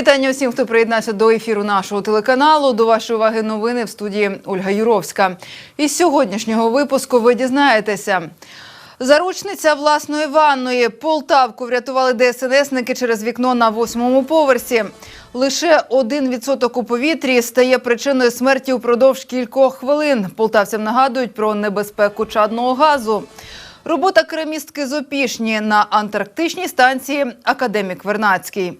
Вітання усім, хто приєднався до ефіру нашого телеканалу. До вашої уваги новини в студії Ольга Юровська. Із сьогоднішнього випуску ви дізнаєтеся. Заручниця власної ванної. Полтавку врятували ДСНСники через вікно на восьмому поверсі. Лише один відсоток у повітрі стає причиною смерті упродовж кількох хвилин. Полтавцям нагадують про небезпеку чадного газу. Робота керамістки з Опішні на антарктичній станції Академік Вернацький.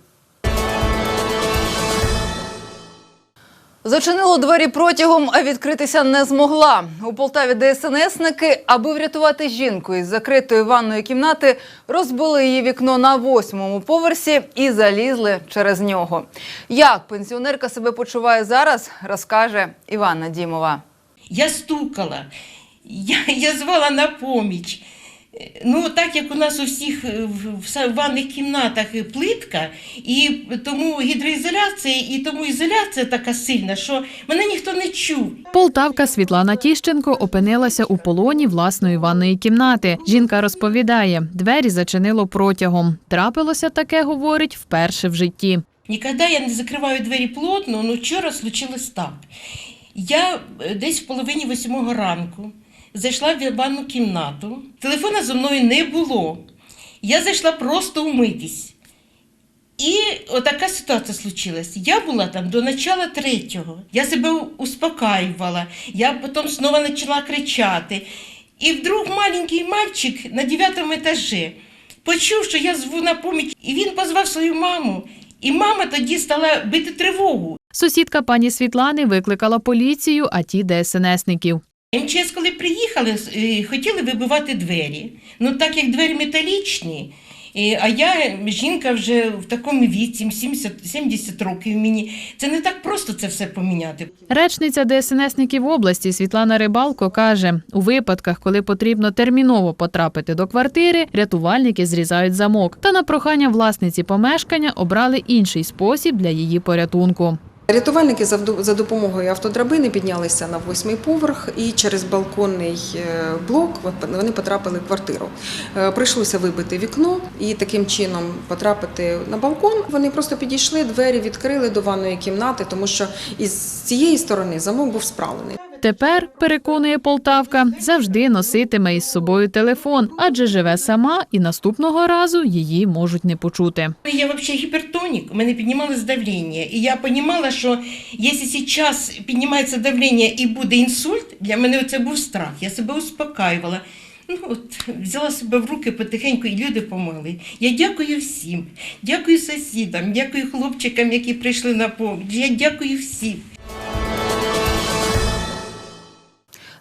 Зачинило двері протягом, а відкритися не змогла. У Полтаві ДСНСники, аби врятувати жінку із закритої ванної кімнати, розбили її вікно на восьмому поверсі і залізли через нього. Як пенсіонерка себе почуває зараз, розкаже Іванна Дімова. Я стукала, я, я звала на поміч. Ну, так як у нас у всіх е, в, ванних кімнатах е, плитка, і тому гідроізоляція, і тому ізоляція така сильна, що мене ніхто не чув. Полтавка Світлана Тіщенко опинилася у полоні власної ванної кімнати. Жінка розповідає, двері зачинило протягом. Трапилося таке, говорить, вперше в житті. Ніколи я не закриваю двері плотно, ну вчора случилось так. Я е, десь в половині восьмого ранку зайшла в ванну кімнату, телефона зі мною не було. Я зайшла просто умитись. І отака ситуація случилась. Я була там до начала третього. Я себе успокаювала, я потім знову почала кричати. І вдруг маленький мальчик на дев'ятому етажі почув, що я зву на поміч, і він позвав свою маму. І мама тоді стала бити тривогу. Сусідка пані Світлани викликала поліцію, а ті ДСНСників. МЧС, коли приїхали, е, хотіли вибивати двері. Ну так як двері металічні, е, а я жінка вже в такому віці, 70, 70 років мені. Це не так просто це все поміняти. Речниця ДСНСників області Світлана Рибалко каже, у випадках, коли потрібно терміново потрапити до квартири, рятувальники зрізають замок. Та на прохання власниці помешкання обрали інший спосіб для її порятунку. Рятувальники за допомогою автодрабини піднялися на восьмий поверх і через балконний е, блок вони потрапили в квартиру. Е, Прийшлося вибити вікно і таким чином потрапити на балкон. Вони просто підійшли, двері відкрили до ванної кімнати, тому що із цієї сторони замок був справлений. Тепер, переконує Полтавка, завжди носитиме із собою телефон, адже живе сама і наступного разу її можуть не почути. Я взагалі гіпертонік, у мене піднімалось давлення. І я розуміла, що якщо зараз піднімається давлення і буде інсульт, для мене це був страх. Я себе успокаювала. Ну, от, взяла себе в руки потихеньку, і люди помогли. Я дякую всім. Дякую сусідам, дякую хлопчикам, які прийшли на поміч. Я дякую всім.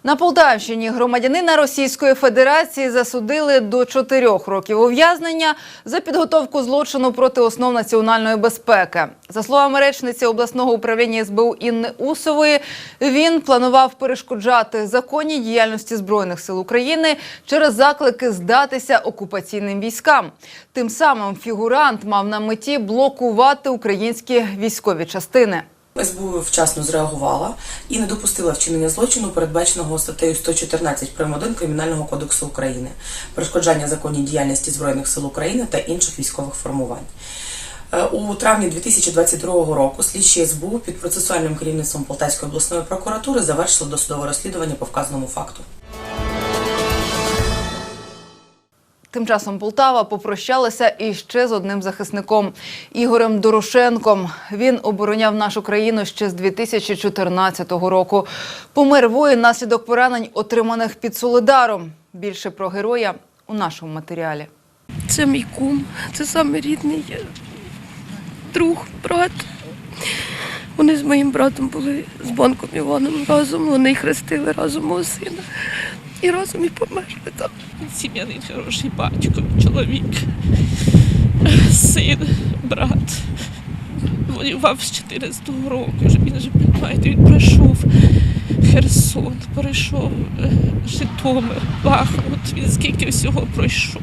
На Полтавщині громадянина Російської Федерації засудили до чотирьох років ув'язнення за підготовку злочину проти основ національної безпеки. За словами речниці обласного управління СБУ Інни Усової, він планував перешкоджати законній діяльності збройних сил України через заклики здатися окупаційним військам. Тим самим фігурант мав на меті блокувати українські військові частини. СБУ вчасно зреагувала і не допустила вчинення злочину, передбаченого статтею 114 прим. 1 Кримінального кодексу України, перешкоджання законній діяльності Збройних сил України та інших військових формувань. Е, У травні 2022 року слідчі СБУ під процесуальним керівництвом Полтавської обласної прокуратури завершили досудове розслідування по вказаному факту. Тим часом Полтава попрощалася іще з одним захисником Ігорем Дорошенком. Він обороняв нашу країну ще з 2014 року. Помер воїн наслідок поранень, отриманих під Солидаром. Більше про героя у нашому матеріалі. Це мій кум, це саме рідний друг, брат. Вони з моїм братом були з банком Іваном разом, вони хрестили разом мого сина. І разом і померли там. сім'яний хороший батько, чоловік, син, брат. Воював з 14 року, вже він вже понимаєте, він пройшов Херсон, пройшов е, Житомир, Бахмут, він скільки всього пройшов.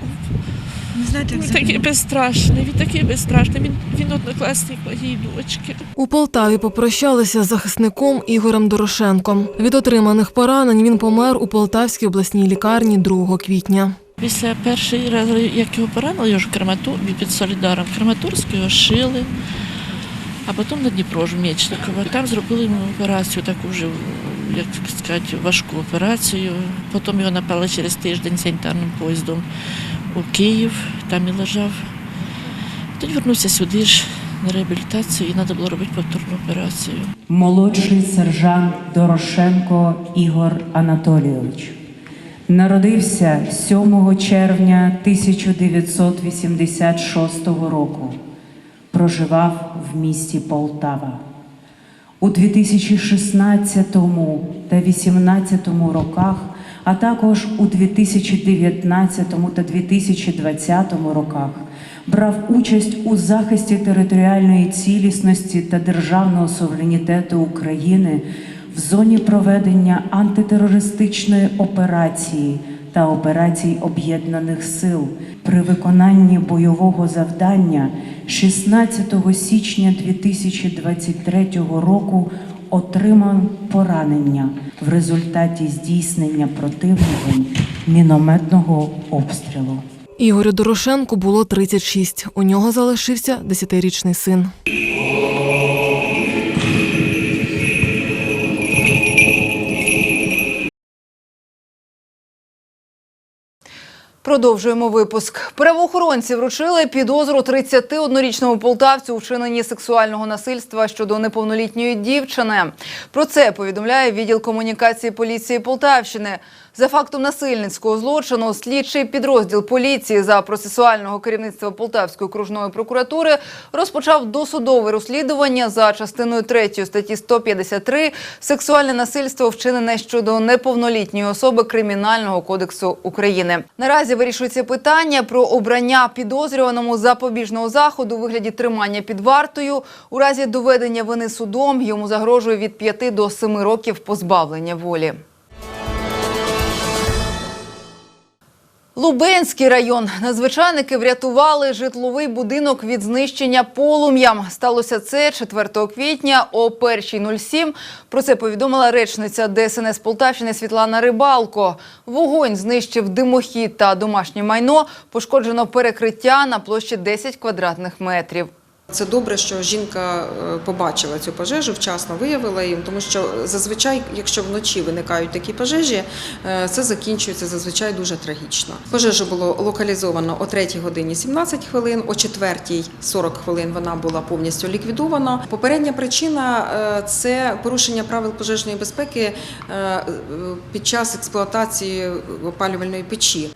Він такий безстрашний, він такий безстрашний, він, він однокласник моєї дочки. У Полтаві попрощалися з захисником Ігорем Дорошенком. Від отриманих поранень він помер у Полтавській обласній лікарні 2 квітня. Після першої разу, як його поранили, його ж крематур, під Солідаром, Краматорську його шили. А потім на Дніпро ж Мечникова. Там зробили йому операцію, таку вже, як сказати, важку операцію. Потім його напали через тиждень санітарним поїздом у Київ, там і лежав. Тоді вернувся сюди ж на реабілітацію і треба було робити повторну операцію. молодший сержант Дорошенко Ігор Анатолійович. Народився 7 червня 1986 року. Проживав в місті Полтава. У 2016 та 2018 роках, а також у 2019 та 2020 роках. Брав участь у захисті територіальної цілісності та державного суверенітету України в зоні проведення антитерористичної операції та операцій Об'єднаних Сил. При виконанні бойового завдання 16 січня 2023 року отримав поранення в результаті здійснення противником мінометного обстрілу. Ігорю Дорошенку було 36. У нього залишився 10-річний син. Продовжуємо випуск. Правоохоронці вручили підозру 31-річному полтавцю у вчиненні сексуального насильства щодо неповнолітньої дівчини. Про це повідомляє відділ комунікації поліції Полтавщини. За фактом насильницького злочину слідчий підрозділ поліції за процесуального керівництва Полтавської окружної прокуратури розпочав досудове розслідування за частиною 3 статті 153 «Сексуальне насильство вчинене щодо неповнолітньої особи Кримінального кодексу України». Наразі вирішується питання про обрання підозрюваному запобіжного заходу у вигляді тримання під вартою. У разі доведення вини судом йому загрожує від 5 до 7 років позбавлення волі. Лубенський район. Надзвичайники врятували житловий будинок від знищення полум'ям. Сталося це 4 квітня о 1.07. Про це повідомила речниця ДСНС Полтавщини Світлана Рибалко. Вогонь знищив димохід та домашнє майно. Пошкоджено перекриття на площі 10 квадратних метрів. Це добре, що жінка е, побачила цю пожежу, вчасно виявила її, тому що зазвичай, якщо вночі виникають такі пожежі, е, це закінчується зазвичай дуже трагічно. Пожежу було локалізовано о 3 годині 17 хвилин, о 4 40 хвилин вона була повністю ліквідована. Попередня причина е, це порушення правил пожежної безпеки під час експлуатації опалювальної печі.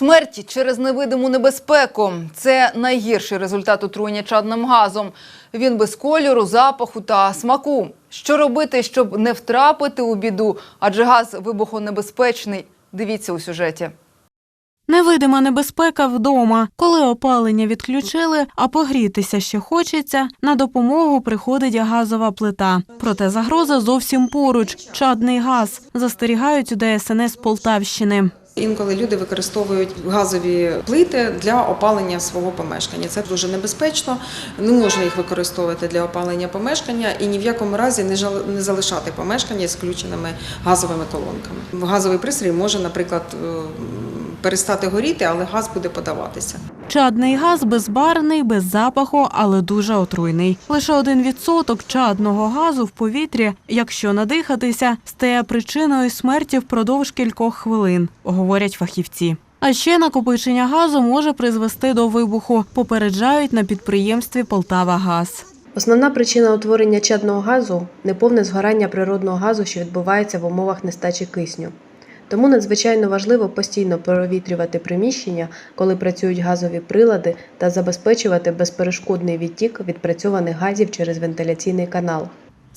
Смерть через невидиму небезпеку це найгірший результат отруєння чадним газом. Він без кольору, запаху та смаку. Що робити, щоб не втрапити у біду? Адже газ вибухонебезпечний. Дивіться у сюжеті. Невидима небезпека вдома. Коли опалення відключили, а погрітися ще хочеться, на допомогу приходить газова плита. Проте загроза зовсім поруч. Чадний газ. Застерігають у ДСНС Полтавщини. Інколи люди використовують газові плити для опалення свого помешкання. Це дуже небезпечно. Не можна їх використовувати для опалення помешкання і ні в якому разі не залишати помешкання з включеними газовими колонками. Газовий пристрій може, наприклад, е, перестати горіти, але газ буде подаватися. Чадний газ безбарний, без запаху, але дуже отруйний. Лише один відсоток чадного газу в повітрі, якщо надихатися, стає причиною смерті впродовж кількох хвилин, говорять фахівці. А ще накопичення газу може призвести до вибуху, попереджають на підприємстві Полтава-Газ. Основна причина утворення чадного газу неповне згорання природного газу, що відбувається в умовах нестачі кисню. Тому надзвичайно важливо постійно провітрювати приміщення, коли працюють газові прилади, та забезпечувати безперешкодний відтік відпрацьованих газів через вентиляційний канал.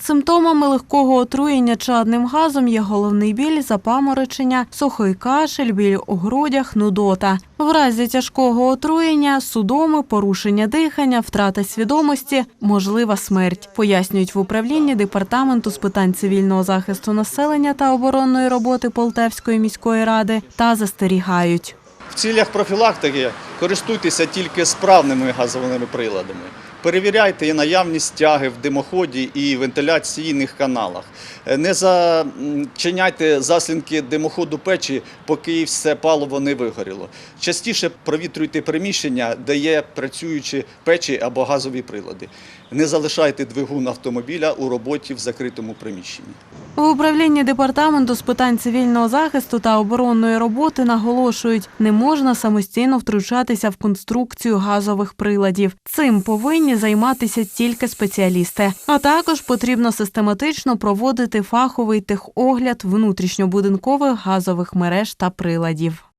Симптомами легкого отруєння чадним газом є головний біль, запаморочення, сухий кашель, біль у грудях, нудота. В разі тяжкого отруєння, судоми, порушення дихання, втрата свідомості, можлива смерть, пояснюють в управлінні департаменту з питань цивільного захисту населення та оборонної роботи Полтавської міської ради та застерігають. В цілях профілактики користуйтеся тільки справними газовими приладами. Перевіряйте і наявність тяги в димоході і вентиляційних каналах. Е, Не зачиняйте заслінки димоходу печі, поки все паливо не вигоріло. Частіше провітрюйте приміщення, де є працюючі печі або газові прилади. Не залишайте двигун автомобіля у роботі в закритому приміщенні. В управлінні департаменту з питань цивільного захисту та оборонної роботи наголошують, не можна самостійно втручатися в конструкцію газових приладів. Цим повинні займатися тільки спеціалісти. А також потрібно систематично проводити фаховий техогляд внутрішньобудинкових газових мереж та приладів.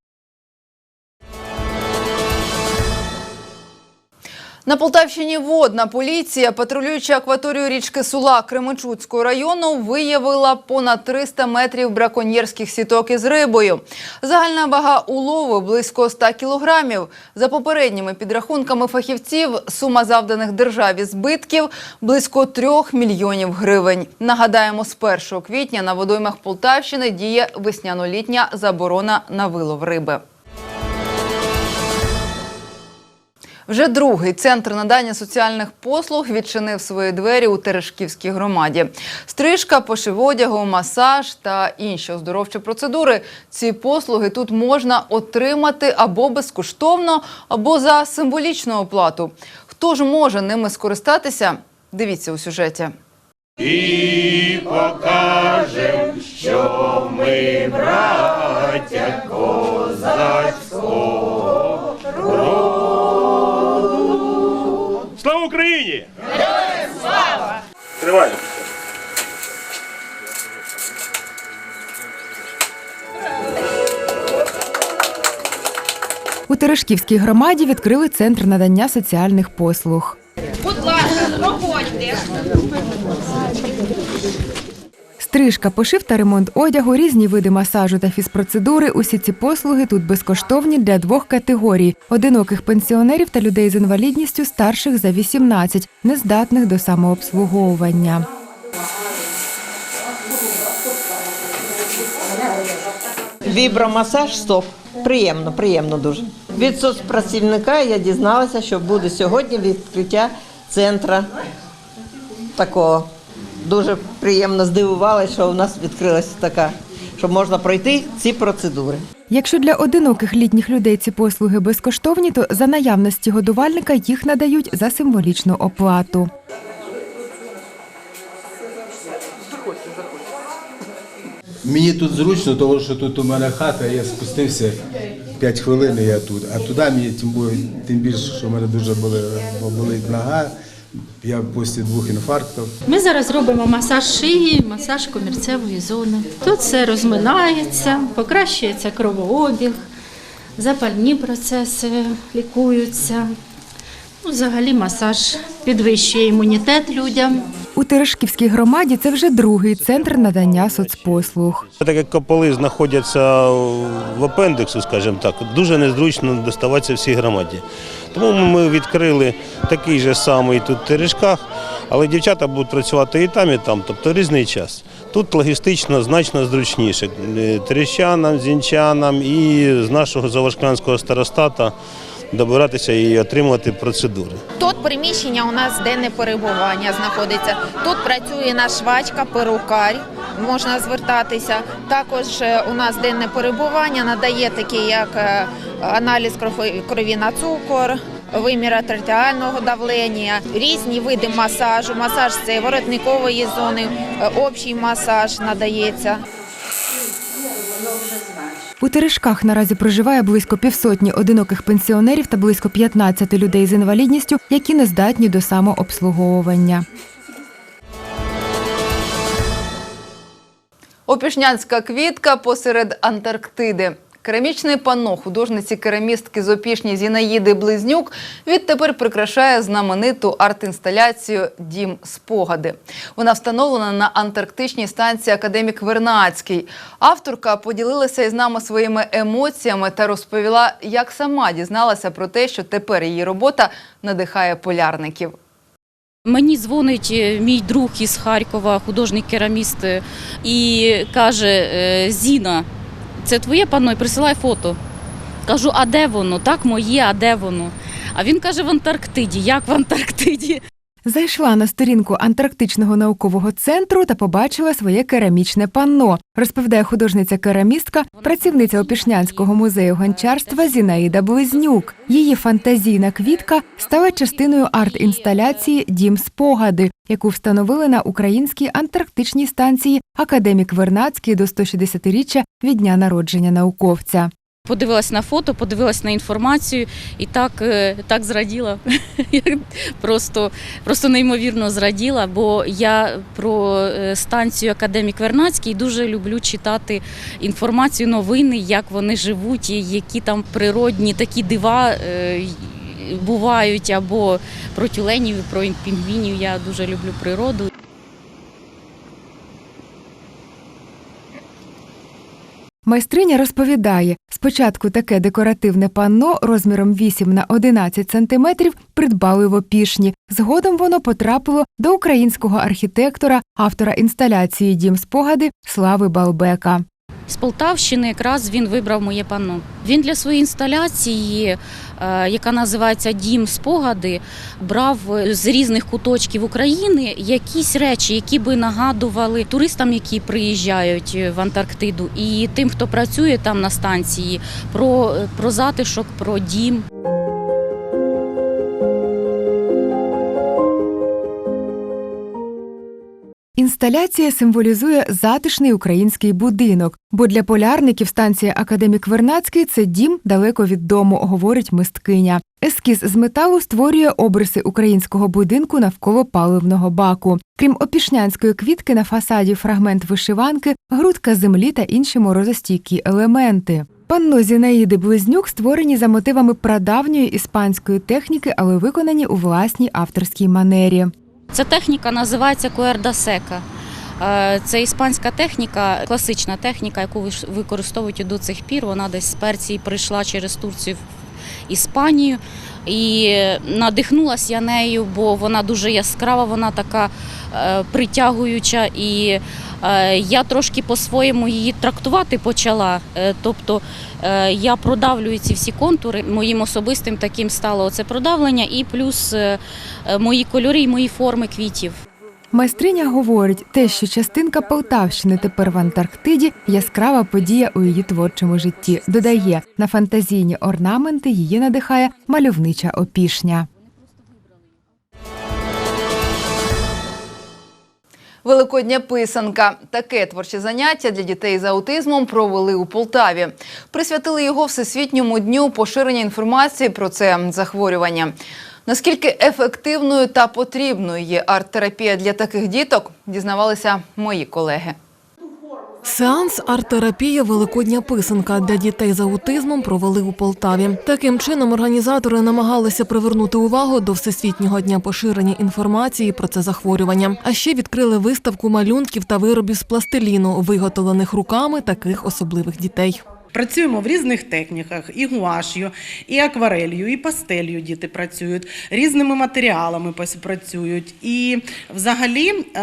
На Полтавщині водна поліція, патрулюючи акваторію річки Сула Кременчуцького району, виявила понад 300 метрів браконьєрських сіток із рибою. Загальна вага улову близько 100 кілограмів. За попередніми підрахунками фахівців, сума завданих державі збитків близько 3 мільйонів гривень. Нагадаємо, з 1 квітня на водоймах Полтавщини діє весняно-літня заборона на вилов риби. Вже другий центр надання соціальних послуг відчинив свої двері у Терешківській громаді. Стрижка, пошив одягу, масаж та інші оздоровчі процедури. Ці послуги тут можна отримати або безкоштовно, або за символічну оплату. Хто ж може ними скористатися? Дивіться у сюжеті. І покажем, що ми браття Слава У Терешківській громаді відкрили центр надання соціальних послуг. Будь ласка, проходьте. Стрижка, пошив та ремонт одягу, різні види масажу та фізпроцедури. Усі ці послуги тут безкоштовні для двох категорій: одиноких пенсіонерів та людей з інвалідністю старших за 18, нездатних до самообслуговування. Вібромасаж стоп. Приємно, приємно дуже. Від соцпрацівника я дізналася, що буде сьогодні відкриття центра такого. Дуже приємно здивувалася, що у нас відкрилася така, що можна пройти ці процедури. Якщо для одиноких літніх людей ці послуги безкоштовні, то за наявності годувальника їх надають за символічну оплату. Мені тут зручно, тому що тут у мене хата, я спустився 5 хвилин, я тут. А туди мені тим, тим більше, що в мене дуже були, болить нога. Я після двох інфарктів. Ми зараз робимо масаж шиї, масаж комірцевої зони. Тут все розминається, покращується кровообіг, запальні процеси лікуються. Ну, взагалі масаж підвищує імунітет людям. У Терешківській громаді це вже другий центр надання соцпослуг. Так як кополи знаходяться в апендиксу, скажімо так, дуже незручно доставатися всій громаді. Тому ми відкрили такий же самий тут в Терешках, але дівчата будуть працювати і там, і там, тобто різний час. Тут логістично значно зручніше. Е, Терещанам, зінчанам і з нашого завашклянського старостата добиратися і отримувати процедури. Тут приміщення у нас денне перебування знаходиться. Тут працює наш швачка, перукар, можна звертатися. Також е, у нас денне перебування надає такі, як е, аналіз крові на цукор. Вимір артеріального давлення, різні види масажу. Масаж це воротникової зони, е, общий масаж надається. У Терешках наразі проживає близько півсотні одиноких пенсіонерів та близько 15 людей з інвалідністю, які не здатні до самообслуговування. Опішнянська квітка посеред Антарктиди. Керамічне панно художниці-керамістки з Опішні Зінаїди Близнюк відтепер прикрашає знамениту арт-інсталяцію Дім спогади. Вона встановлена на антарктичній станції Академік Вернацький. Авторка поділилася із нами своїми емоціями та розповіла, як сама дізналася про те, що тепер її робота надихає полярників. Мені дзвонить е, мій друг із Харкова, художник кераміст, е, і каже: е, Зіна, це твоє панно, і присилай фото. Кажу, а де воно? Так, моє, а де воно? А він каже: в Антарктиді. Як в Антарктиді? Зайшла на сторінку Антарктичного наукового центру та побачила своє керамічне панно, розповідає художниця-керамістка, працівниця Опішнянського музею гончарства Зінаїда Близнюк. Її фантазійна квітка стала частиною арт-інсталяції Дім спогади, яку встановили на українській антарктичній станції Академік Вернацький до 160-річчя від дня народження науковця. Подивилась на фото, подивилась на інформацію і так, е, так зраділа. Просто, просто неймовірно зраділа, бо я про е, станцію Академік Вернацький дуже люблю читати інформацію, новини, як вони живуть, і які там природні такі дива. е, Бувають або про тюленів, про пінгвінів. Я дуже люблю природу. Майстриня розповідає, спочатку таке декоративне панно розміром 8 на 11 сантиметрів придбали в опішні. Згодом воно потрапило до українського архітектора, автора інсталяції Дім спогади Слави Балбека. З Полтавщини якраз він вибрав моє панно. Він для своєї інсталяції, е, яка називається Дім спогади, брав з різних куточків України якісь речі, які би нагадували туристам, які приїжджають в Антарктиду, і тим, хто працює там на станції, про, про затишок, про дім. Інсталяція символізує затишний український будинок, бо для полярників станція Академік Вернацький це дім далеко від дому, говорить мисткиня. Ескіз з металу створює обриси українського будинку навколо паливного баку. Крім опішнянської квітки на фасаді фрагмент вишиванки, грудка землі та інші морозостійкі елементи. Панно Зінаїди Близнюк створені за мотивами прадавньої іспанської техніки, але виконані у власній авторській манері. Ця техніка називається куерда сека. Е, Це іспанська техніка, класична техніка, яку використовують до цих пір. Вона десь з Персії прийшла через Турцію в Іспанію. І надихнулася я нею, бо вона дуже яскрава, вона така е, притягуюча. І е, я трошки по-своєму її трактувати почала. Е, Тобто я продавлюю ці всі контури. Моїм особистим таким стало це продавлення, і плюс мої кольори і мої форми квітів. Майстриня говорить, те, що частинка Полтавщини тепер в Антарктиді яскрава подія у її творчому житті. Додає, на фантазійні орнаменти її надихає мальовнича опішня. Великодня писанка. Таке творче заняття для дітей з аутизмом провели у Полтаві. Присвятили його Всесвітньому дню поширення інформації про це захворювання. Наскільки ефективною та потрібною є арт-терапія для таких діток, дізнавалися мої колеги. Сеанс арт-терапія Великодня писанка для дітей з аутизмом провели у Полтаві. Таким чином організатори намагалися привернути увагу до всесвітнього дня поширення інформації про це захворювання. А ще відкрили виставку малюнків та виробів з пластиліну, виготовлених руками таких особливих дітей. Працюємо в різних техніках: і гуаш'ю, і акварелью, і пастелью діти працюють, різними матеріалами працюють. І взагалі е,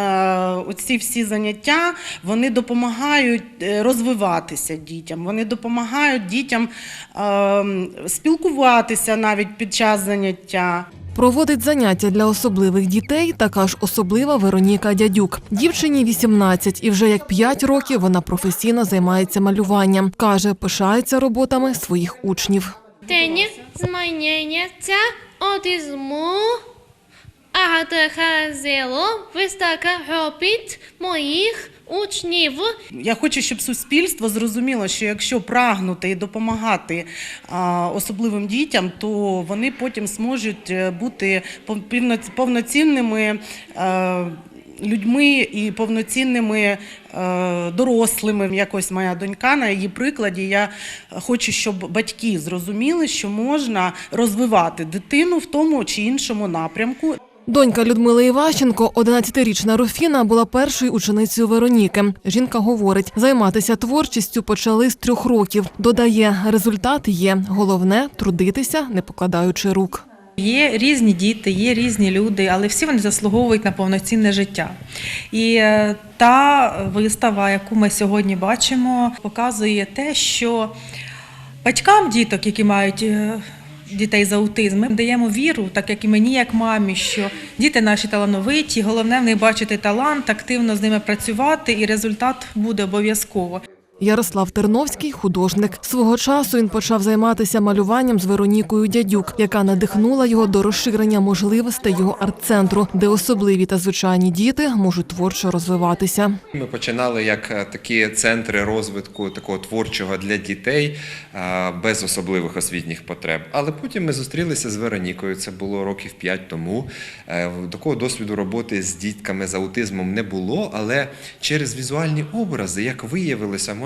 оці всі заняття вони допомагають е, розвиватися дітям, вони допомагають дітям е, спілкуватися навіть під час заняття. Проводить заняття для особливих дітей така ж особлива Вероніка Дядюк. Дівчині 18 і вже як 5 років вона професійно займається малюванням. Каже, пишається роботами своїх учнів. День змінення аутизму отразило виставка робіт моїх учнів. Я хочу, щоб суспільство зрозуміло, що якщо прагнути і допомагати особливим дітям, то вони потім зможуть е, бути повно- повноцінними. е, Людьми і повноцінними е, дорослими. Якось моя донька на її прикладі. Я хочу, щоб батьки зрозуміли, що можна розвивати дитину в тому чи іншому напрямку. Донька Людмили Іващенко, 11-річна Руфіна, була першою ученицею Вероніки. Жінка говорить, займатися творчістю почали з трьох років. Додає, результат є. Головне трудитися, не покладаючи рук. Є різні діти, є різні люди, але всі вони заслуговують на повноцінне життя. І е, та вистава, яку ми сьогодні бачимо, показує те, що батькам діток, які мають е, дітей з аутизмом. Ми даємо віру, так як і мені, як мамі, що діти наші талановиті. Головне в них бачити талант, активно з ними працювати, і результат буде обов'язково. Ярослав Терновський художник. Свого часу він почав займатися малюванням з Веронікою Дядюк, яка надихнула його до розширення можливостей його арт-центру, де особливі та звичайні діти можуть творчо розвиватися. Ми починали як е, такі центри розвитку такого творчого для дітей е, без особливих освітніх потреб. Але потім ми зустрілися з Веронікою. Це було років п'ять тому. Е, Такого досвіду роботи з дітками з аутизмом не було, але через візуальні образи, як виявилося,